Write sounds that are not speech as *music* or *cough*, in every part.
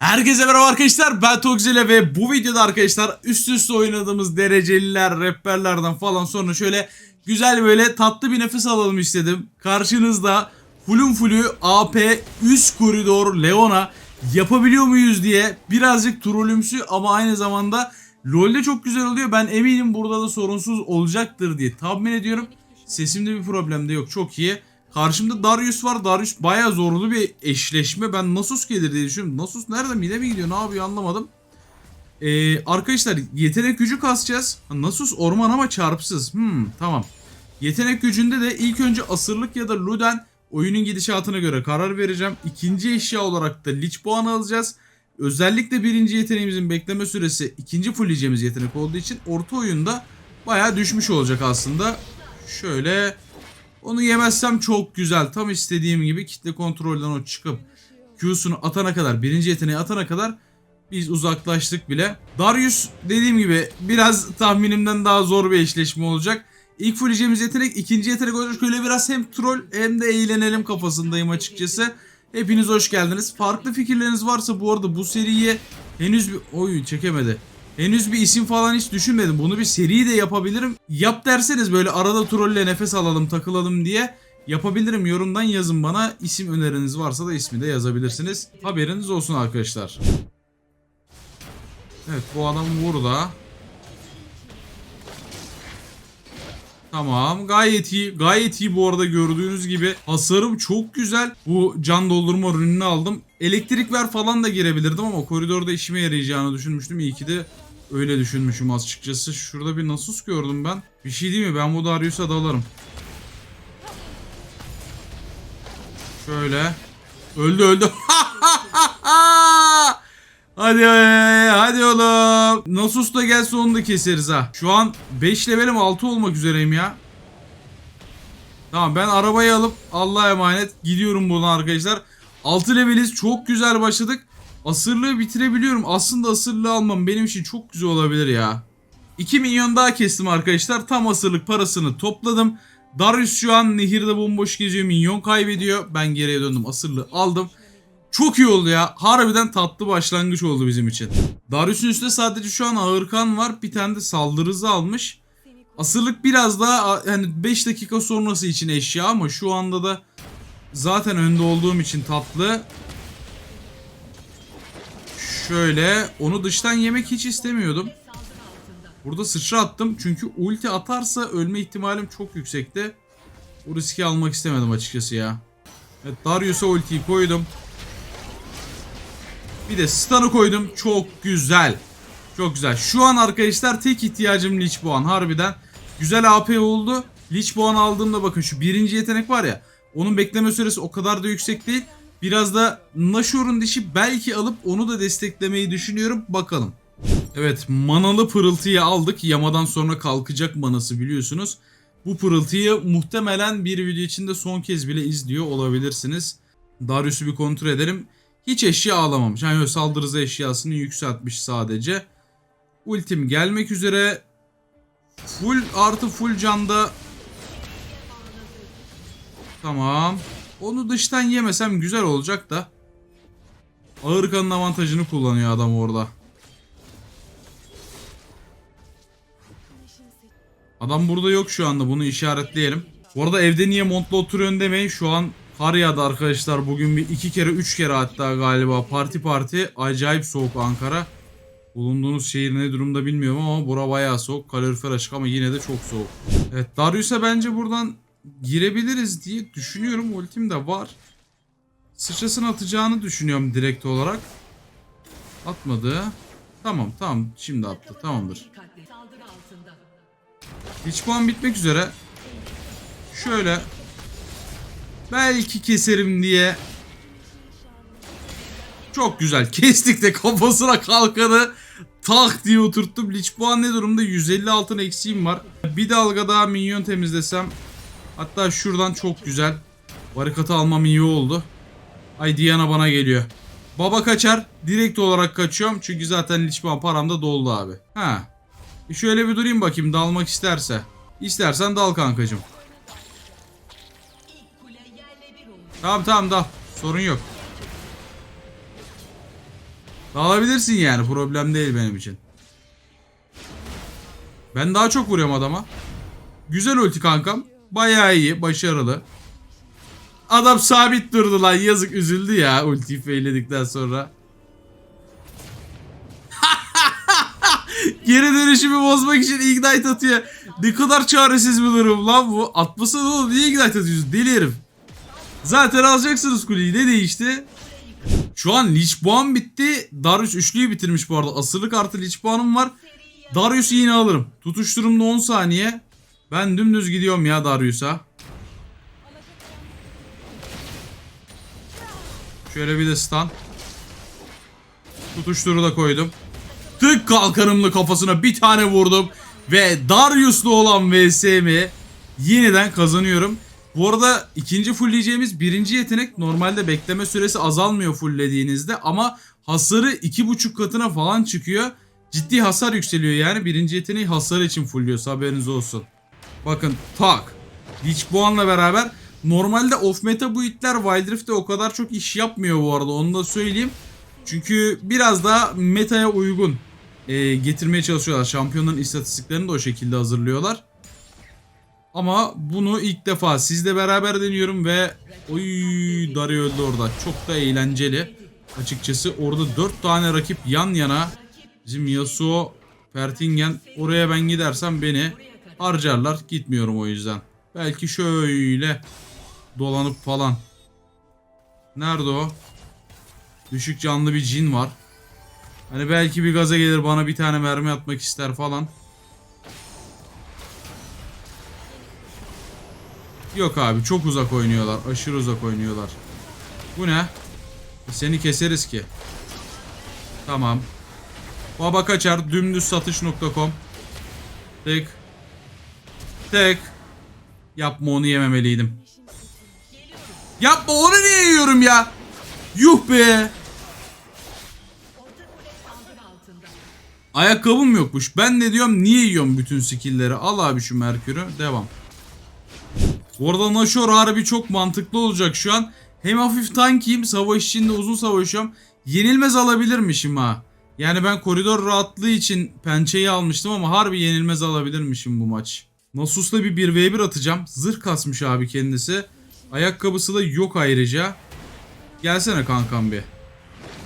Herkese merhaba arkadaşlar ben Togzile ve bu videoda arkadaşlar üst üste oynadığımız dereceliler, rehberlerden falan sonra şöyle güzel böyle tatlı bir nefes alalım istedim. Karşınızda fullün fullü AP üst koridor Leona yapabiliyor muyuz diye birazcık trollümsü ama aynı zamanda LoL'de çok güzel oluyor. Ben eminim burada da sorunsuz olacaktır diye tahmin ediyorum. Sesimde bir problem de yok çok iyi. Karşımda Darius var. Darius bayağı zorlu bir eşleşme. Ben Nasus gelir diye düşünüyorum. Nasus nerede? Mide mi gidiyor? Ne yapıyor anlamadım. Ee, arkadaşlar yetenek gücü kasacağız. Nasus orman ama çarpsız. Hmm, tamam. Yetenek gücünde de ilk önce asırlık ya da Luden oyunun gidişatına göre karar vereceğim. İkinci eşya olarak da Lich puanı alacağız. Özellikle birinci yeteneğimizin bekleme süresi ikinci fullleyeceğimiz yetenek olduğu için orta oyunda bayağı düşmüş olacak aslında. Şöyle onu yemezsem çok güzel. Tam istediğim gibi kitle kontrolden o çıkıp Q'sunu atana kadar, birinci yeteneği atana kadar biz uzaklaştık bile. Darius dediğim gibi biraz tahminimden daha zor bir eşleşme olacak. İlk fulleyeceğimiz yetenek, ikinci yetenek olacak. Şöyle biraz hem troll hem de eğlenelim kafasındayım açıkçası. Hepiniz hoş geldiniz. Farklı fikirleriniz varsa bu arada bu seriye henüz bir... Oy çekemedi. Henüz bir isim falan hiç düşünmedim. Bunu bir seri de yapabilirim. Yap derseniz böyle arada trolle nefes alalım takılalım diye yapabilirim. Yorumdan yazın bana. İsim öneriniz varsa da ismi de yazabilirsiniz. Haberiniz olsun arkadaşlar. Evet bu adam burada. Tamam gayet iyi. Gayet iyi bu arada gördüğünüz gibi. Hasarım çok güzel. Bu can doldurma ürününü aldım. Elektrik ver falan da girebilirdim ama koridorda işime yarayacağını düşünmüştüm. İyi ki de öyle düşünmüşüm açıkçası. Şurada bir Nasus gördüm ben. Bir şey değil mi? Ben bu Darius'a dalarım. Şöyle. Öldü öldü. *laughs* Hadi hadi oğlum. Nasus da gelse onu da keseriz ha. Şu an 5 levelim 6 olmak üzereyim ya. Tamam ben arabayı alıp Allah'a emanet gidiyorum buradan arkadaşlar. 6 leveliz çok güzel başladık. Asırlığı bitirebiliyorum. Aslında asırlığı almam benim için çok güzel olabilir ya. 2 milyon daha kestim arkadaşlar. Tam asırlık parasını topladım. Darius şu an nehirde bomboş geziyor. Minyon kaybediyor. Ben geriye döndüm. Asırlığı aldım. Çok iyi oldu ya. Harbiden tatlı başlangıç oldu bizim için. Darius'un üstünde sadece şu an ağırkan var. Bir tane de saldırı hızı almış. Asırlık biraz daha hani 5 dakika sonrası için eşya ama şu anda da zaten önde olduğum için tatlı. Şöyle onu dıştan yemek hiç istemiyordum. Burada sıçra attım çünkü ulti atarsa ölme ihtimalim çok yüksekti. Bu riski almak istemedim açıkçası ya. Evet Darius'a ultiyi koydum. Bir de stun'ı koydum. Çok güzel. Çok güzel. Şu an arkadaşlar tek ihtiyacım Lich Boğan. Harbiden güzel AP oldu. Lich Boğan aldığımda bakın şu birinci yetenek var ya. Onun bekleme süresi o kadar da yüksek değil. Biraz da Nashor'un dişi belki alıp onu da desteklemeyi düşünüyorum. Bakalım. Evet manalı pırıltıyı aldık. Yamadan sonra kalkacak manası biliyorsunuz. Bu pırıltıyı muhtemelen bir video içinde son kez bile izliyor olabilirsiniz. Darius'u bir kontrol edelim. Hiç eşya alamamış. Yani saldırı hızı eşyasını yükseltmiş sadece. Ultim gelmek üzere. Full artı full canda. Tamam. Onu dıştan yemesem güzel olacak da. Ağır kanın avantajını kullanıyor adam orada. Adam burada yok şu anda bunu işaretleyelim. Bu arada evde niye montla oturuyorsun demeyin. Şu an kar yağdı arkadaşlar. Bugün bir iki kere üç kere hatta galiba parti parti. Acayip soğuk Ankara. Bulunduğunuz şehir ne durumda bilmiyorum ama bura bayağı soğuk. Kalorifer açık ama yine de çok soğuk. Evet Darius'a bence buradan girebiliriz diye düşünüyorum. Ultim de var. Sıçrasını atacağını düşünüyorum direkt olarak. Atmadı. Tamam tamam şimdi attı tamamdır. Hiç puan bitmek üzere. Şöyle. Belki keserim diye. Çok güzel. Kestik de kafasına kalkanı tak diye oturttum. Lich puan ne durumda? 150 altın eksiğim var. Bir dalga daha minyon temizlesem. Hatta şuradan çok güzel. Barikatı almam iyi oldu. Ay Diana bana geliyor. Baba kaçar. Direkt olarak kaçıyorum. Çünkü zaten Lich puan param da doldu abi. Ha. Şöyle bir durayım bakayım dalmak isterse. İstersen dal kankacım. Tamam tamam dal. Sorun yok. Alabilirsin yani problem değil benim için. Ben daha çok vuruyorum adama. Güzel ulti kankam. Bayağı iyi, başarılı. Adam sabit durdu lan yazık üzüldü ya ultiyi feyledikten sonra. *laughs* Geri dönüşümü bozmak için ignite atıyor. Ne kadar çaresiz bir durum lan bu. Atmasana oğlum niye ignite atıyorsun deli herif. Zaten alacaksınız kuleyi ne değişti? Şu an Lich puan bitti. Darius üçlüyü bitirmiş bu arada. Asırlık artı Lich puanım var. Darius'u yine alırım. Tutuş durumda 10 saniye. Ben dümdüz gidiyorum ya Darius'a. Şöyle bir de stun. Tutuşturu da koydum. Tık kalkanımla kafasına bir tane vurdum. Ve Darius'la olan VS'mi yeniden kazanıyorum. Bu arada ikinci fullleyeceğimiz birinci yetenek normalde bekleme süresi azalmıyor fulllediğinizde ama hasarı iki buçuk katına falan çıkıyor. Ciddi hasar yükseliyor yani birinci yeteneği hasar için fullliyorsa haberiniz olsun. Bakın tak. Lich Boğan'la beraber normalde off meta bu itler Wild Rift'te o kadar çok iş yapmıyor bu arada onu da söyleyeyim. Çünkü biraz daha metaya uygun e, getirmeye çalışıyorlar. Şampiyonların istatistiklerini de o şekilde hazırlıyorlar. Ama bunu ilk defa sizle beraber deniyorum ve oy Dario öldü orada. Çok da eğlenceli. Açıkçası orada 4 tane rakip yan yana. Bizim Yasuo, Pertingen oraya ben gidersem beni harcarlar. Gitmiyorum o yüzden. Belki şöyle dolanıp falan. Nerede o? Düşük canlı bir cin var. Hani belki bir gaza gelir bana bir tane mermi atmak ister falan. Yok abi çok uzak oynuyorlar. Aşırı uzak oynuyorlar. Bu ne? Seni keseriz ki. Tamam. Baba kaçar. Dümdüz satış.com. Tek. Tek. Yapma onu yememeliydim. Yapma onu niye yiyorum ya? Yuh be. Ayakkabım yokmuş. Ben de diyorum niye yiyorum bütün skill'leri? Al abi şu Merkür'ü. Devam. Bu arada Nashor harbi çok mantıklı olacak şu an. Hem hafif tankiyim. Savaş içinde uzun savaşıyorum. Yenilmez alabilirmişim ha. Yani ben koridor rahatlığı için pençeyi almıştım ama harbi yenilmez alabilirmişim bu maç. Nasus'la bir 1v1 atacağım. Zırh kasmış abi kendisi. Ayakkabısı da yok ayrıca. Gelsene kankam bir.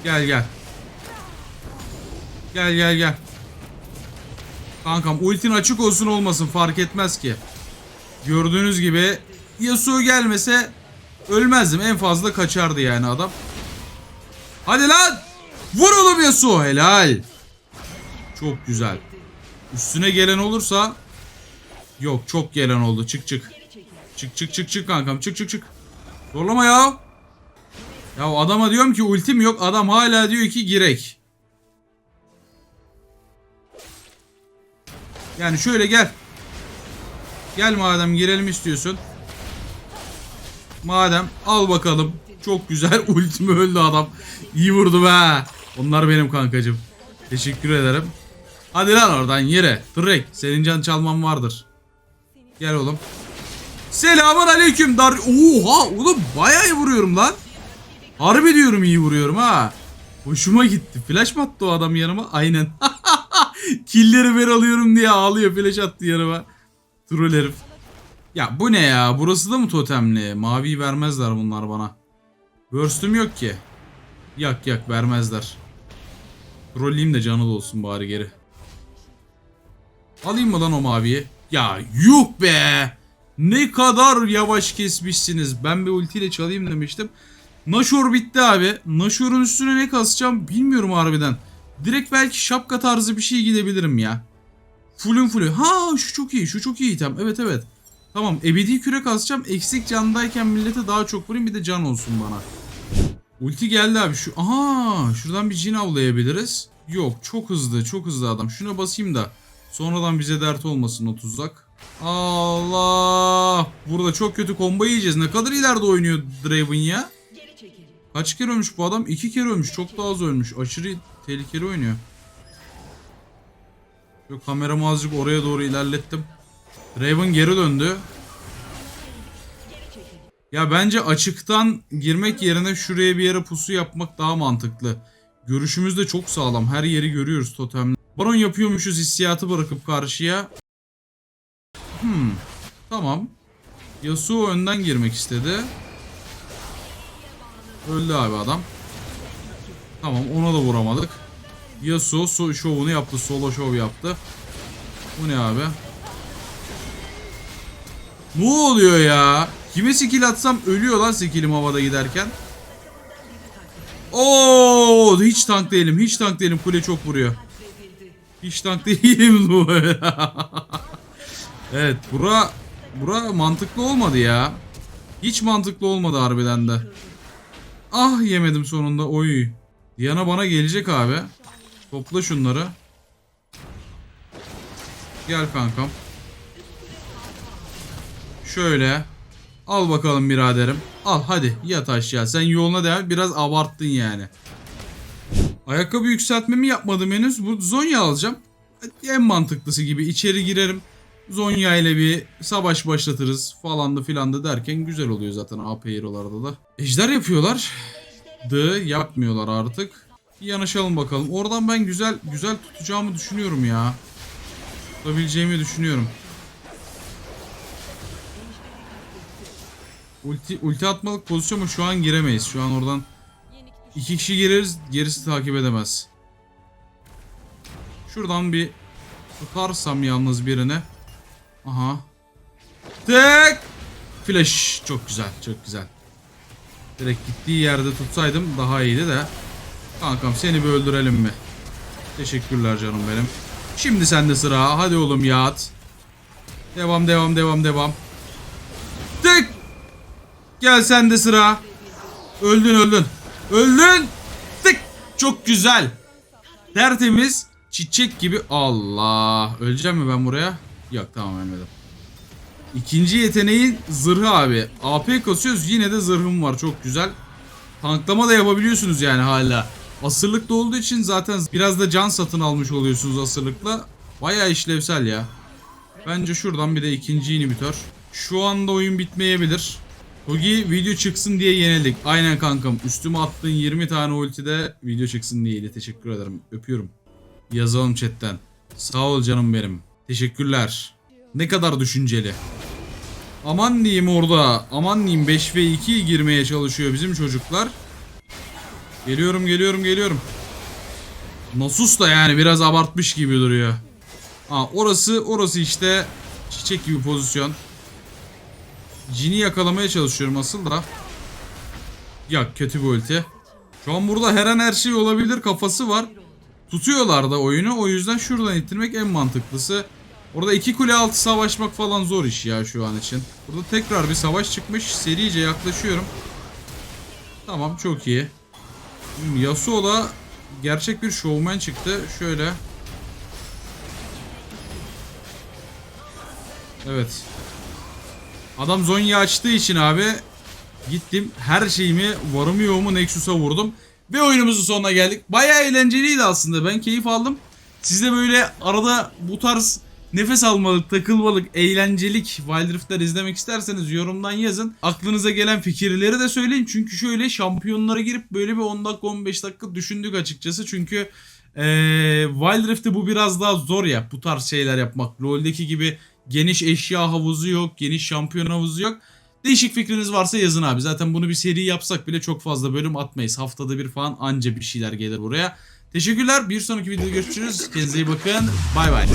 Gel gel. Gel gel gel. Kankam ultin açık olsun olmasın fark etmez ki. Gördüğünüz gibi Yasuo gelmese ölmezdim. En fazla kaçardı yani adam. Hadi lan! Vur oğlum Yasuo helal. Çok güzel. Üstüne gelen olursa Yok çok gelen oldu. Çık çık. Çık çık çık çık kankam. Çık çık çık. Zorlama ya. Ya adama diyorum ki ultim yok. Adam hala diyor ki girek. Yani şöyle gel. Gel madem girelim istiyorsun. Madem al bakalım. Çok güzel *laughs* ultimi öldü adam. İyi vurdu be. Onlar benim kankacım. Teşekkür ederim. Hadi lan oradan yere. Direkt senin can çalman vardır. Gel oğlum. Selamun aleyküm dar. Oha oğlum bayağı iyi vuruyorum lan. Harbi diyorum iyi vuruyorum ha. Hoşuma gitti. Flash mı attı o adam yanıma? Aynen. *laughs* Killeri ben alıyorum diye ağlıyor. Flash attı yanıma. Troll herif. Ya bu ne ya? Burası da mı totemli? Maviyi vermezler bunlar bana. Burst'üm yok ki. Yak yak vermezler. Trolleyim de canı olsun bari geri. Alayım mı lan o maviyi? Ya yuh be! Ne kadar yavaş kesmişsiniz. Ben bir ultiyle çalayım demiştim. Nashor bitti abi. Nashor'un üstüne ne kasacağım bilmiyorum harbiden. Direkt belki şapka tarzı bir şey gidebilirim ya. Full'ün full'ü. Ha şu çok iyi. Şu çok iyi item. Evet evet. Tamam ebedi küre kasacağım. Eksik candayken millete daha çok vurayım bir de can olsun bana. Ulti geldi abi. Şu Aha şuradan bir cin avlayabiliriz. Yok çok hızlı çok hızlı adam. Şuna basayım da sonradan bize dert olmasın o tuzak. Allah! Burada çok kötü combo yiyeceğiz. Ne kadar ileride oynuyor Draven ya? Kaç kere ölmüş bu adam? İki kere ölmüş. Çok daha az ölmüş. Aşırı tehlikeli oynuyor. Yok kameramı azıcık oraya doğru ilerlettim. Draven geri döndü. Ya bence açıktan girmek yerine şuraya bir yere pusu yapmak daha mantıklı. Görüşümüz de çok sağlam. Her yeri görüyoruz totemle. Baron yapıyormuşuz hissiyatı bırakıp karşıya. Hmm. Tamam. Yasuo önden girmek istedi. Öldü abi adam. Tamam ona da vuramadık. Yasuo so şovunu yaptı. Solo şov yaptı. Bu ne abi? Ne oluyor ya? Kime skill atsam ölüyor lan skillim havada giderken. Oo, hiç tank değilim. Hiç tank değilim. Kule çok vuruyor. Hiç tank değilim bu. *laughs* evet, bura bura mantıklı olmadı ya. Hiç mantıklı olmadı harbiden de. Ah yemedim sonunda. Oy. Diana bana gelecek abi. Topla şunları. Gel kankam. Şöyle. Al bakalım biraderim. Al hadi yat aşağı. Sen yoluna devam. Biraz abarttın yani. Ayakkabı yükseltmemi yapmadım henüz. Bu Zonya alacağım. En mantıklısı gibi içeri girerim. Zonya ile bir savaş başlatırız falan da filan da derken güzel oluyor zaten AP hero'larda da. Ejder yapıyorlar. D yapmıyorlar artık. Yanaşalım bakalım. Oradan ben güzel güzel tutacağımı düşünüyorum ya. Tutabileceğimi düşünüyorum. Ulti, ulti atmalık pozisyon mu şu an giremeyiz. Şu an oradan iki kişi gireriz gerisi takip edemez. Şuradan bir tutarsam yalnız birine. Aha. Tek. Flash. Çok güzel çok güzel. Direkt gittiği yerde tutsaydım daha iyiydi de. Kankam seni bir öldürelim mi? Teşekkürler canım benim. Şimdi sende sıra. Hadi oğlum yat. Devam devam devam devam. Tek. Gel sende sıra. Öldün öldün. Öldün. Tık. Çok güzel. Tertemiz. Çiçek gibi. Allah. Öleceğim mi ben buraya? Yok tamam ölmedim. İkinci yeteneği zırhı abi. AP kasıyoruz yine de zırhım var çok güzel. Tanklama da yapabiliyorsunuz yani hala. Asırlıkta olduğu için zaten biraz da can satın almış oluyorsunuz asırlıkla. Bayağı işlevsel ya. Bence şuradan bir de ikinci inhibitör. Şu anda oyun bitmeyebilir. Togi video çıksın diye yenildik. Aynen kankam. Üstüme attığın 20 tane ultide video çıksın diyeydi. Teşekkür ederim. Öpüyorum. Yazalım chatten. Sağ ol canım benim. Teşekkürler. Ne kadar düşünceli. Aman diyeyim orada. Aman diyeyim 5 ve 2 girmeye çalışıyor bizim çocuklar. Geliyorum geliyorum geliyorum. Nasus da yani biraz abartmış gibi duruyor. Ha orası orası işte çiçek gibi pozisyon. Cini yakalamaya çalışıyorum asıl da. Ya kötü bir ulti. Şu an burada her an her şey olabilir kafası var. Tutuyorlar da oyunu o yüzden şuradan ittirmek en mantıklısı. Orada iki kule altı savaşmak falan zor iş ya şu an için. Burada tekrar bir savaş çıkmış. Serice yaklaşıyorum. Tamam çok iyi. Hmm, Yasuo da gerçek bir showman çıktı. Şöyle. Evet. Adam Zonya açtığı için abi gittim her şeyimi varımı yoğumu Nexus'a vurdum. Ve oyunumuzun sonuna geldik. Bayağı eğlenceliydi aslında. Ben keyif aldım. Siz de böyle arada bu tarz nefes almalık, takılmalık, eğlencelik Wild Rift'ler izlemek isterseniz yorumdan yazın. Aklınıza gelen fikirleri de söyleyin. Çünkü şöyle şampiyonlara girip böyle bir 10 dakika 15 dakika düşündük açıkçası. Çünkü ee, Wild Rift'te bu biraz daha zor ya bu tarz şeyler yapmak. LoL'deki gibi geniş eşya havuzu yok, geniş şampiyon havuzu yok. Değişik fikriniz varsa yazın abi. Zaten bunu bir seri yapsak bile çok fazla bölüm atmayız. Haftada bir falan anca bir şeyler gelir buraya. Teşekkürler. Bir sonraki videoda görüşürüz. Kendinize iyi bakın. Bay bay.